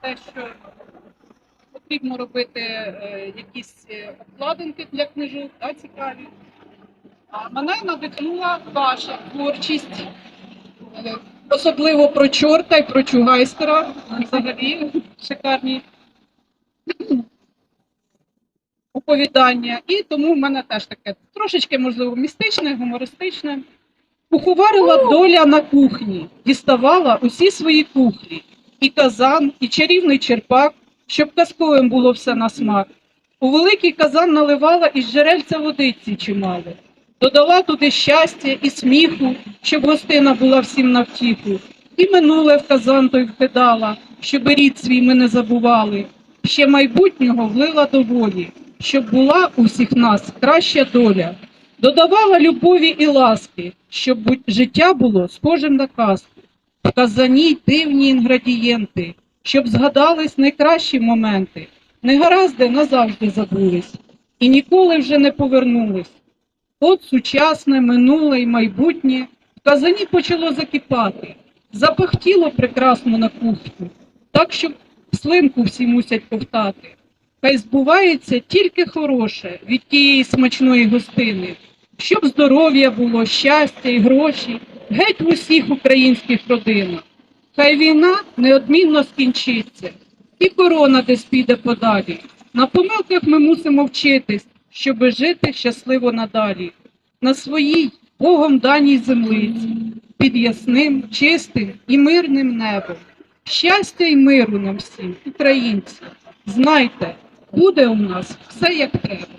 те, що потрібно робити е, якісь е, обкладинки для книжок, да, цікаві. А мене надихнула ваша творчість, е, особливо про чорта і про чугайстера. Взагалі шикарні оповідання. І тому в мене теж таке трошечки, можливо, містичне, гумористичне. Куховарила доля на кухні, діставала усі свої кухлі, і казан, і чарівний черпак, щоб казковим було все на смак. У великий казан наливала із джерельця водиці чимало. Додала туди щастя і сміху, щоб гостина була всім на втіху. І минуле в казан той вкидала, щоб рід свій ми не забували. Ще майбутнього влила доволі, щоб була у всіх нас краща доля. Додавала любові і ласки, щоб життя було схожим на казку. Казані дивні інгредієнти, щоб згадались найкращі моменти. Негаразди назавжди забулись і ніколи вже не повернулись. От сучасне, минуле і майбутнє в казані почало закипати, запахтіло прекрасно на кухню, так що слинку всі мусять ковтати. Хай збувається тільки хороше від тієї смачної гостини, щоб здоров'я було, щастя і гроші геть в усіх українських родинах. Хай війна неодмінно скінчиться, і корона десь піде подалі. На помилках ми мусимо вчитись, щоби жити щасливо надалі. На своїй Богом даній землиці, під ясним, чистим і мирним небом. Щастя і миру нам всім, українці. Знайте, буде у нас все як треба.